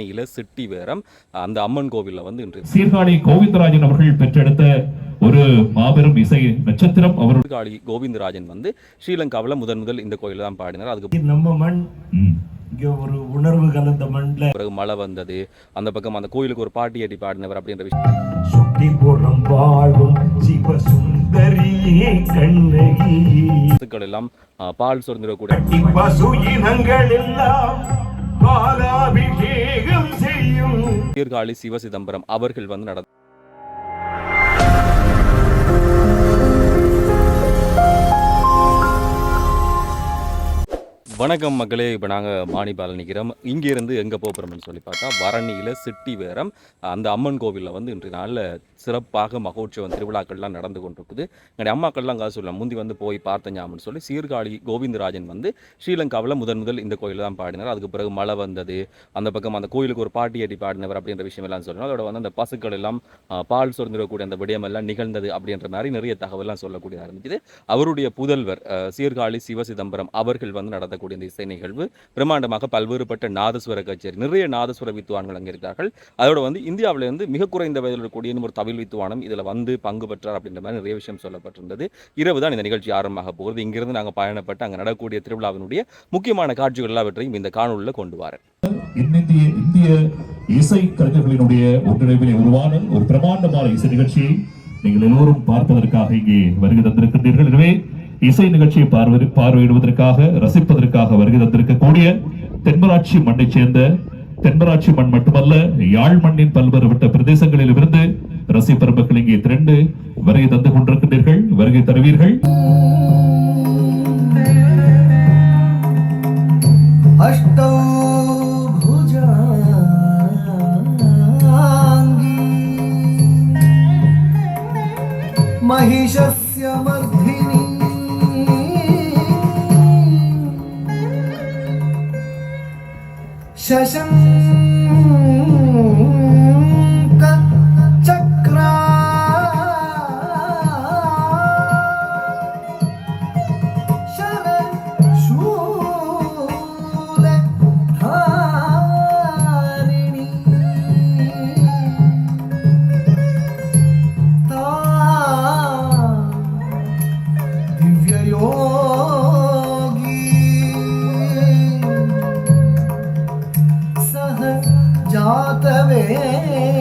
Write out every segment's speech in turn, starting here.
வரணியில city வேரம் அந்த அம்மன் கோவில்ல வந்து இன்று சீர்காழி கோவிந்தராஜன் அவர்கள் பெற்றெடுத்த ஒரு மாபெரும் இசை நட்சத்திரம் அவருடைய கோவிந்தராஜன் வந்து ஸ்ரீலங்காவில் முதன் முதல் இந்த கோயில தான் பாடினார். அதுக்கு நம்ம மண். இங்க ஒரு உணர்வு கலந்த மண்ல. பிறகு மழை வந்தது. அந்த பக்கம் அந்த கோயிலுக்கு ஒரு பாட்டி அடி பாடினவர் அப்படின்ற விஷயம். சுட்டி புறம் வாழும் சிவசுந்தரியே கண்ணகி. எல்லாம் பால் சொரிந்திடக்கூடிய பாலாபிஷேகம் செய்யும். சீர்காழி சிவ சிதம்பரம் அவர்கள் வந்து நடந்த வணக்கம் மக்களே. இப்போ நாங்கள் மாணிபால் நிற்கிறோம் இங்கேருந்து எங்கே போகிறோம்னு சொல்லி பார்த்தா வரணியில் சிட்டி வேரம். அந்த அம்மன் கோவிலில் வந்து இன்று நாளில் சிறப்பாக மகோற்சவம் திருவிழாக்கள்லாம் நடந்து கொண்டிருக்குது. எங்களுடைய அம்மாக்கள்லாம் காசு சொல்லலாம் முந்தி வந்து போய் பார்த்த ஞாபகம்னு சொல்லி சீர்காழி கோவிந்தராஜன் வந்து ஸ்ரீலங்காவில் முதன் முதல் இந்த கோயிலில் தான் பாடினார். அதுக்கு பிறகு மழை வந்தது. அந்த பக்கம் அந்த கோயிலுக்கு ஒரு பாட்டி அடி பாடினவர் அப்படின்ற விஷயம் எல்லாம் சொல்லணும். அதோட வந்து அந்த பசுக்கள் எல்லாம் பால் சொரிந்திடக்கூடிய அந்த விடயமெல்லாம் நிகழ்ந்தது அப்படின்ற மாதிரி நிறைய தகவல்லாம் சொல்லக்கூடியதாக இருந்துச்சு. அவருடைய புதல்வர் சீர்காழி சிவ சிதம்பரம் அவர்கள் வந்து நடத்தக்கூடிய நடக்கக்கூடிய இந்த இசை நிகழ்வு பிரம்மாண்டமாக பல்வேறுபட்ட நாதஸ்வர கச்சேரி நிறைய நாதஸ்வர வித்துவான்கள் அங்கே இருக்கிறார்கள். அதோட வந்து இந்தியாவில் இருந்து மிக குறைந்த வயதில் இருக்கக்கூடிய ஒரு தவில் வித்துவானம் இதில் வந்து பங்கு பெற்றார் அப்படின்ற மாதிரி நிறைய விஷயம் சொல்லப்பட்டிருந்தது. இரவு தான் இந்த நிகழ்ச்சி ஆரம்பமாக போகிறது இங்கிருந்து நாங்கள் பயணப்பட்டு அங்கே நடக்கக்கூடிய திருவிழாவினுடைய முக்கியமான காட்சிகள் எல்லாவற்றையும் இந்த காணொலியில் கொண்டு வரேன். இந்திய இந்திய இசை கலைஞர்களினுடைய ஒன்றிணைவிலே உருவான ஒரு பிரமாண்டமான இசை நிகழ்ச்சியை நீங்கள் எல்லோரும் பார்ப்பதற்காக இங்கே வருகை தந்திருக்கின்றீர்கள் எனவே இசை நிகழ்ச்சியை பார்வை பார்வையிடுவதற்காக ரசிப்பதற்காக வருகை தந்திருக்கக்கூடிய தென்மராட்சி மண்ணைச் சேர்ந்த தென்மராட்சி மண் மட்டுமல்ல யாழ் மண்ணின் பல்வேறு விட்ட பிரதேசங்களில் இருந்து ரசிப்பெருமக்கள் இங்கே திரண்டு வருகை தந்து கொண்டிருக்கின்றீர்கள் வருகை தருவீர்கள் अष्टौ भुजाङ्गी महिषस्य 家乡 ಮಾಡವೇ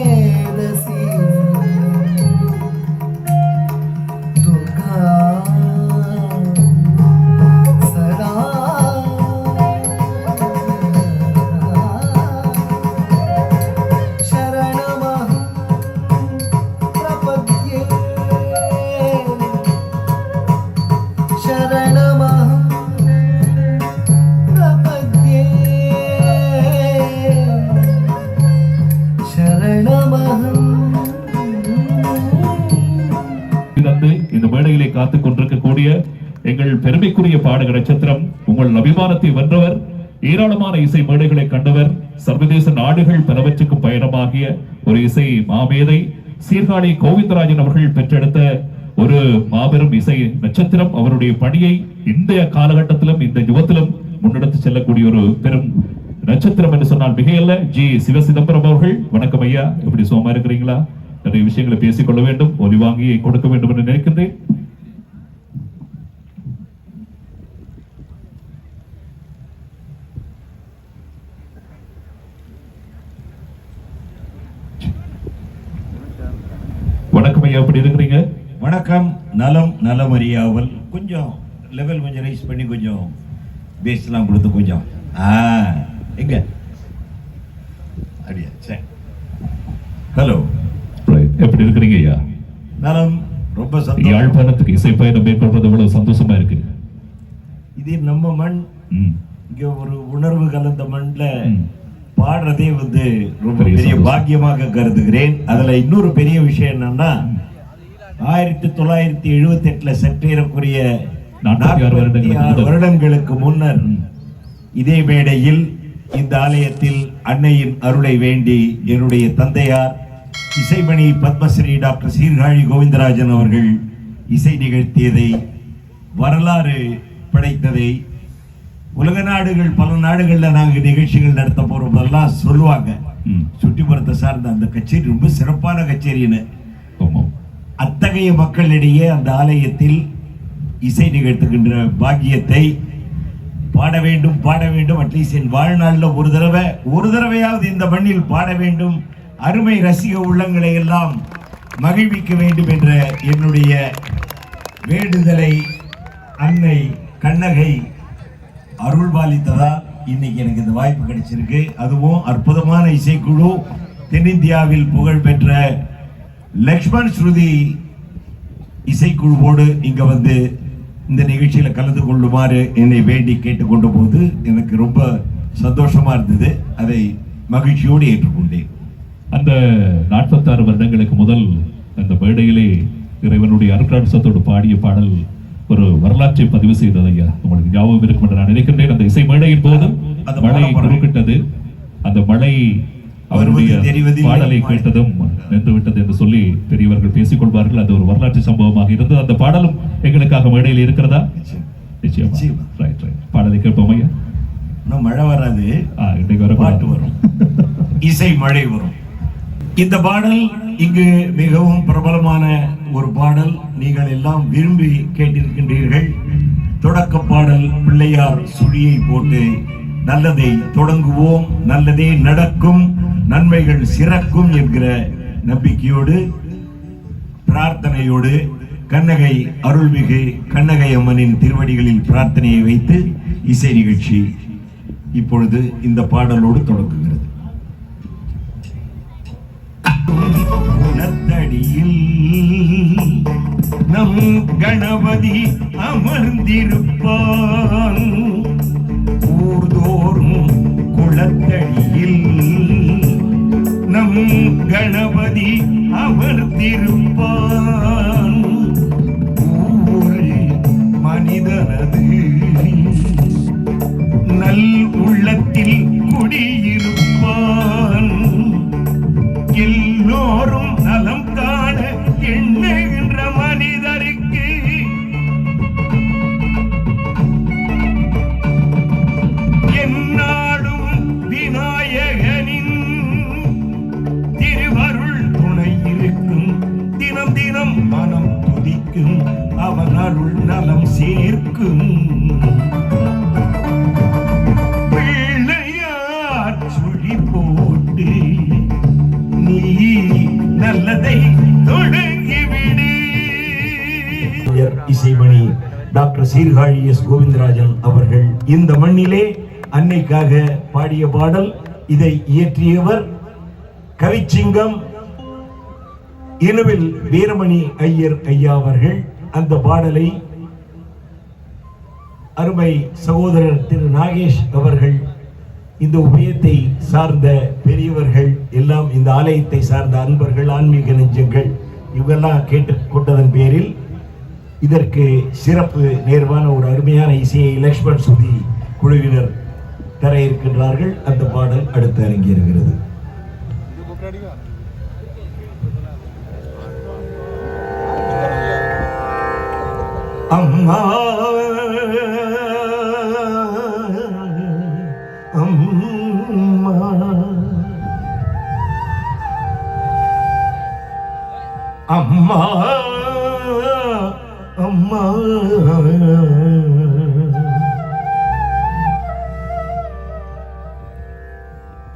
இந்த மேடையிலே காத்துக் கொண்டிருக்கக்கூடிய எங்கள் பெருமைக்குரிய பாடக நட்சத்திரம் உங்கள் அபிமானத்தை வென்றவர் ஏராளமான இசை மேடைகளை கண்டவர் சர்வதேச நாடுகள் பலவற்றுக்கும் பயணமாகிய ஒரு இசை மாமேதை சீர்காழி கோவிந்தராஜன் அவர்கள் பெற்றெடுத்த ஒரு மாபெரும் இசை நட்சத்திரம். அவருடைய பணியை இந்த காலகட்டத்திலும் இந்த யுகத்திலும் முன்னெடுத்து செல்லக்கூடிய ஒரு பெரும் நட்சத்திரம் என்று சொன்னால் மிகையல்ல. ஜி. சிவ சிதம்பரம் அவர்கள். வணக்கம் ஐயா. எப்படி சுகமா இருக்கிறீங்களா? நிறைய விஷயங்களை பேசிக் கொள்ள வேண்டும். ஒலி வாங்கி கொடுக்க வேண்டும் என்று நினைக்கின்றேன். வணக்கம் ஐயா. எப்படி இருக்கிறீங்க? வணக்கம். நலம் நலம் அறியாவல். கொஞ்சம் லெவல் கொஞ்சம் ரைஸ் பண்ணி கொஞ்சம் பேஸ்லாம் கொடுத்து கொஞ்சம். ஆ. எங்க அப்படியா சரி ஹலோ. எப்படி இருக்கிறீங்க ஐயா? நலம். ரொம்ப சந்தோஷம். யாழ்ப்பாணத்துக்கு இசை பயணம் மேற்கொள்றது எவ்வளவு சந்தோஷமா இருக்கு? இது நம்ம மண். இங்க ஒரு உணர்வு கலந்த மண்ல. பாடுறதே வந்து ரொம்ப பெரிய. பாக்கியமாக கருதுகிறேன். அதுல இன்னொரு பெரிய விஷயம் என்னன்னா ஆயிரத்தி தொள்ளாயிரத்தி எழுபத்தி எட்டுல சற்றேறக்குரிய நாற்பத்தி ஆறு. வருடங்களுக்கு முன்னர் இதே மேடையில் இந்த ஆலயத்தில் அன்னையின் அருளை வேண்டி என்னுடைய தந்தையார் இசைமணி பத்மஸ்ரீ டாக்டர் சீர்காழி கோவிந்தராஜன் அவர்கள் இசை நிகழ்த்தியதை வரலாறு படைத்ததை உலக நாடுகள் பல நாடுகளில் நாங்கள் நிகழ்ச்சிகள் நடத்த போறோம்லாம் சொல்லுவாங்க. ம். சுட்டிப்புறத்தை சார்ந்த அந்த கச்சேரி ரொம்ப சிறப்பான கச்சேரின்னு. அத்தகைய மக்களிடையே அந்த ஆலயத்தில் இசை நிகழ்த்துகின்ற பாக்கியத்தை பாட வேண்டும் பாட வேண்டும். அட்லீஸ்ட் என் வாழ்நாளில் ஒரு தடவை ஒரு தடவையாவது இந்த மண்ணில் பாட வேண்டும். அருமை ரசிக உள்ளங்களை எல்லாம் மகிழ்விக்க வேண்டும் என்ற என்னுடைய வேண்டுதலை அன்னை கண்ணகை அருள்பாலித்ததால் இன்னைக்கு எனக்கு இந்த வாய்ப்பு கிடைச்சிருக்கு. அதுவும் அற்புதமான இசைக்குழு தென்னிந்தியாவில் புகழ்பெற்ற லக்ஷ்மண் ஸ்ருதி இசைக்குழுவோடு இங்கே வந்து இந்த நிகழ்ச்சியில கலந்து கொள்ளுமாறு என்னை வேண்டி கேட்டுக்கொண்ட போது எனக்கு ரொம்ப சந்தோஷமா இருந்தது. அதை மகிழ்ச்சியோடு ஏற்றுக்கொண்டேன். அந்த நாற்பத்தாறு வருடங்களுக்கு முதல் அந்த மேடையிலே இறைவனுடைய அருட்காட்சத்தோடு பாடிய பாடல் ஒரு வரலாற்றை பதிவு செய்தது ஐயா. உங்களுக்கு ஞாபகம் இருக்கும் என்று நான் நினைக்கின்றேன். அந்த இசை மேடையின் போதும் மழை. குறுக்கிட்டது. அந்த மழை அவருடைய. பாடலை கேட்டதும் நின்று விட்டது என்று சொல்லி பெரியவர்கள் பேசிக் கொள்வார்கள் அது ஒரு வரலாற்று சம்பவமாக இருந்தது. அந்த பாடலும் எங்களுக்காக மேடையில் இருக்கிறதா? நிச்சயமா. நிச்சயமா. ரைட் ரைட் பாடலை கேட்போம் ஐயா. இன்னும் மழை வராது. இன்னைக்கு வர பாட்டு வரும். இசை மழை வரும். இந்த பாடல் இங்கு மிகவும் பிரபலமான ஒரு பாடல். நீங்கள் எல்லாம் விரும்பி கேட்டிருக்கின்றீர்கள். தொடக்க பாடல் பிள்ளையார் சுழியை போட்டு நல்லதை தொடங்குவோம் நல்லதே நடக்கும் நன்மைகள் சிறக்கும் என்கிற நம்பிக்கையோடு பிரார்த்தனையோடு கண்ணகை அருள்மிகு கண்ணகை அம்மனின் திருவடிகளில் பிரார்த்தனையை வைத்து இசை நிகழ்ச்சி இப்பொழுது இந்த பாடலோடு தொடங்குகிறது. நம் கணபதி அமர்ந்திருப்பான். ஊர்தோறும் குளத்தடியில் நம் கணபதி அவர் திரு அருள் நலம் சேர்க்கும். பிள்ளையார் சுழி போட்டு நீ நல்லதை தொடங்கிவிடு. Isaimani doctor Sirkazhi S. Govindarajan அவர்கள் இந்த மண்ணிலே அன்னைக்காக பாடிய பாடல் இதை இயற்றியவர் கவிச்சிங்கம் இனுவில் வீரமணி ஐயர் ஐயா அவர்கள். அந்த பாடலை அருமை சகோதரர் திரு நாகேஷ் அவர்கள் இந்த உபயத்தை சார்ந்த பெரியவர்கள் எல்லாம் இந்த ஆலயத்தை சார்ந்த அன்பர்கள் ஆன்மீக நெஞ்சங்கள் இவெல்லாம் கேட்டுக்கொண்டதன் பேரில் இதற்கு சிறப்பு நேர்வான ஒரு அருமையான இசையை லக்ஷ்மண் சுதி குழுவினர் தர இருக்கின்றார்கள். அந்த பாடல் அடுத்து அரங்கேறுகிறது. அம்மா. அம்மா. அம்மா. அம்மா.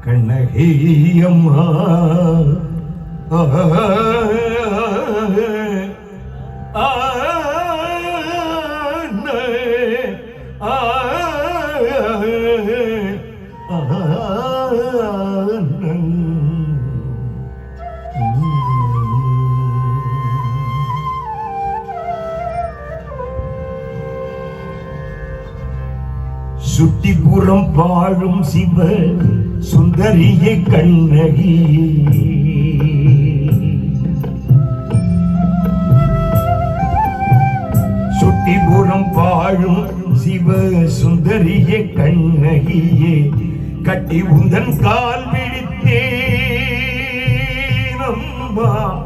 கண்ணகி அம்மா. சுட்டிபுறம் வாழும் சிவ சுந்தரிய கண்ணகி. சுட்டிபுறம் வாழும் சிவ சுந்தரிய கண்ணகியே. கட்டி உந்தன் கால் பிடித்தேன் அம்மா.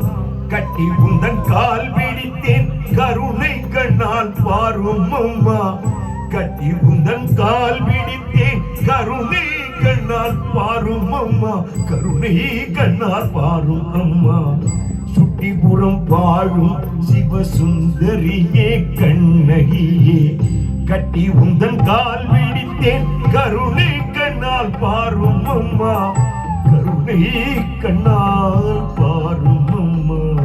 கட்டி உந்தன் கால் பிடித்தேன் கருணை கண்ணால் பாரும் அம்மா. கட்டி உந்தன் கால் பிடித்தேன் கருணை கண்ணால் பாரும் அம்மா. கருணை கண்ணால் பாரும் அம்மா. சுட்டிபுறம் வாழும் சிவசுந்தரியே கண்ணகியே. கட்டி உந்தன் கால் பிடித்தேன் கருணை கண்ணால் பாரும் அம்மா. கருணை கண்ணால் பாரும் அம்மா.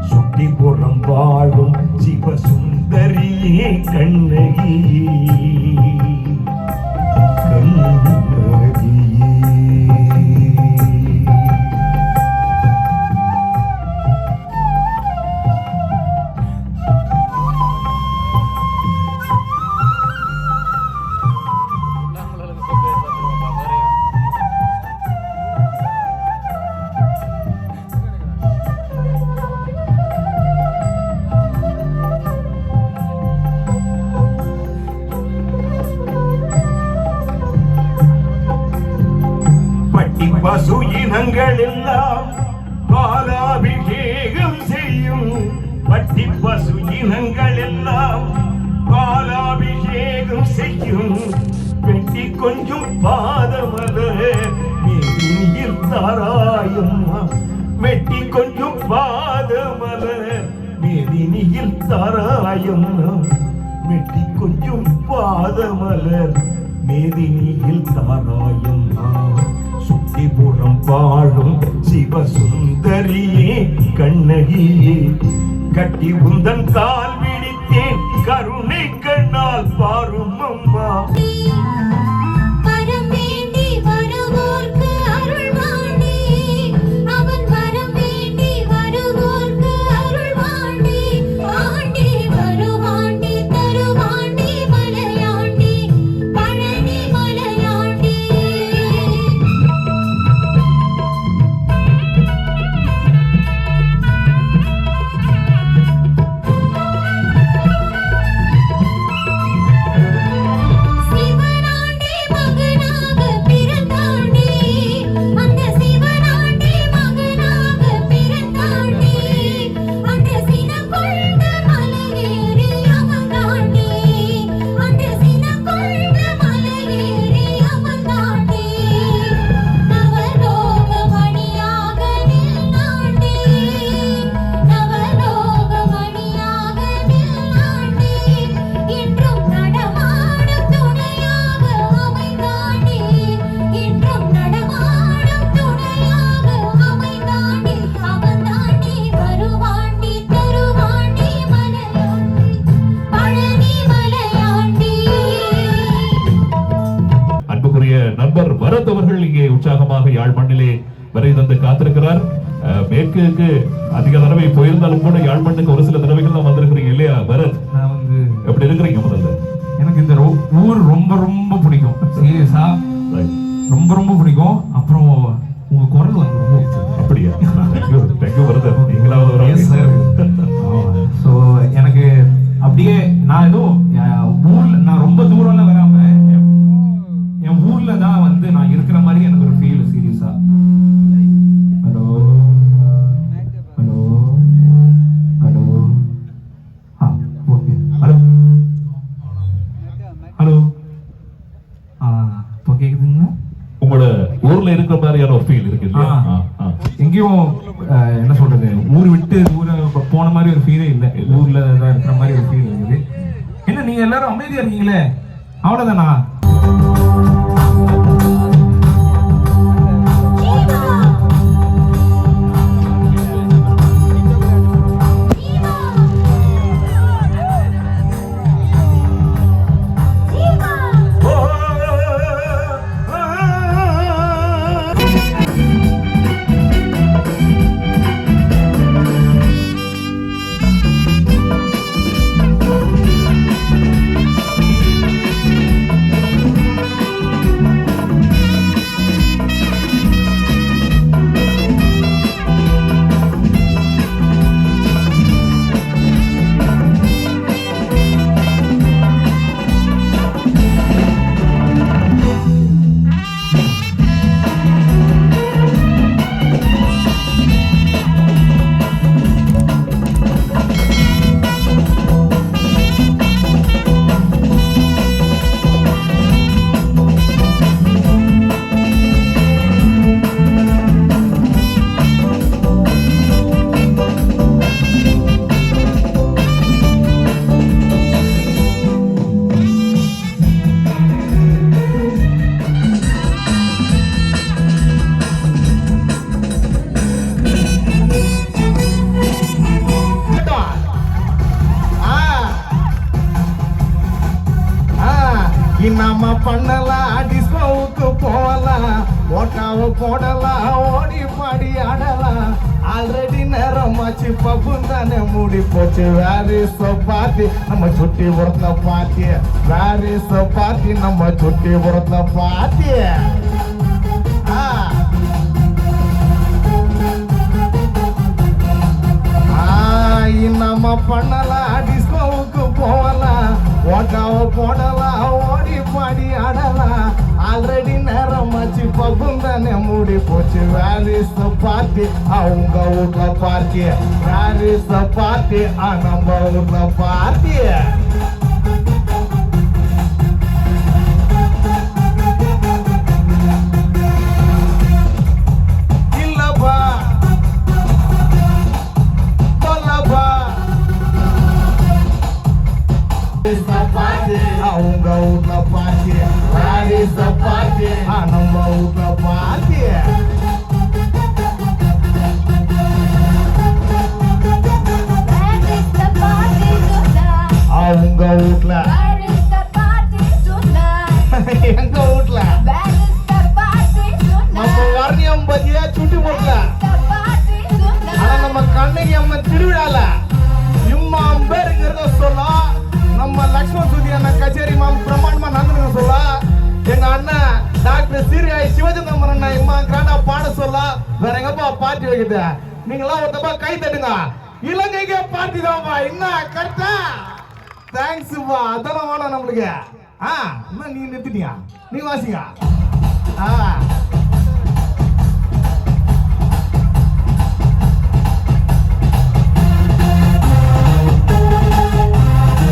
சுட்டிபுறம் வாழும் சிவசுந்தரியே கண்ணகி. இனங்கள் எல்லாம் பாலாபிஷேகம் செய்யும் பட்டி பசு இனங்கள் எல்லாம் பாலாபிஷேகம் செய்யும் பெட்டி கொஞ்சம் பாதமல மேனியில் தாராயம்மா. மெட்டி கொஞ்சம் பாதமல மேதினியில் தாராயம்மா. மெட்டி கொஞ்சம் பாதமலர் மேதினியில் தாராயம்மா. சுட்டிபுறம் வாழும் சிவசுந்தரியே கண்ணகியே கட்டி உந்தன் கால் விழித்தேன். கருணை கண்ணால் பாரும் அம்மா. மேற்குக்கு அதிக தடவை போயிருந்தாலும் கூட யாழ் மண்ணுக்கு ஒரு சில தடவைகள் தான் வந்திருக்கிறீங்க இல்லையா பரத்? நான் வந்து எப்படி இருக்கிறீங்க முதல்ல? எனக்கு இந்த ஊர் ரொம்ப ரொம்ப பிடிக்கும். சீரியஸா. ரொம்ப ரொம்ப பிடிக்கும். அப்புறம் உங்க குரல் வந்து ரொம்ப அப்படியா? தேங்க்யூ தேங்க்யூ பிரதர் நீங்களாவது ஒரு sir. ஸோ எனக்கு அப்படியே நான் ஏதோ ஊர்ல நான் ரொம்ப தூரம்ல ஃபீல் இருக்கு. எங்கேயும் என்ன சொல்றது ஊர் விட்டு ஊரை போன மாதிரி ஒரு ஃபீலே இல்லை. ஊர்ல இருக்கிற மாதிரி ஒரு ஃபீல் இருக்குது. என்ன நீங்க எல்லாரும் அமைதியா இருக்கீங்களே? அவ்வளவுதானா? பப்பும் தானே மூடி போச்சு வேறு பார்ட்டி நம்ம சுட்டி புறத்துல பாத்தி வேறு பார்ட்டி நம்ம சுட்டி புறத்துல பாத்தி தானே மூடி போச்சு வேரிஸ் பார்ட்டி அவங்க வீட்ல பார்ட்டி வேரிஸ் பார்ட்டி நம்ம வீட்ல பார்ட்டி இல்லப்பா சொல்லப்பா அவங்க வீட்ல பாட்டி பாரிச பாட்டி நம்ம வீட்ல பாட்டி Where is the party tonight? அவங்க நம்ம tonight? ஆனா நம்ம கண்ணகி அம்மன் திருவிழால இம்மா சொல்ல நம்ம லக்ஷ்மண சுதி அண்ணன் கச்சேரி மாம் பிரமாண்டமா நடந்துருக்க சொல்ல எங்க அண்ணன் டாக்டர் சீரியாய் சிவச்சந்திரன் இம்மா கிராண்டா பாட சொல்லா வேற எங்கப்பா பாட்டி வைக்குது நீங்களாம் ஒரு தப்பா கை தட்டுங்க. இலங்கைக்கே பாட்டி தான்ப்பா. என்ன கரெக்டா தேங்க்ஸ்ப்பா அதெல்லாம் வேணாம் நம்மளுக்கு. ஆ இன்னும் நீ நிறுத்திட்டியா? நீ வாசிங்க ஆ.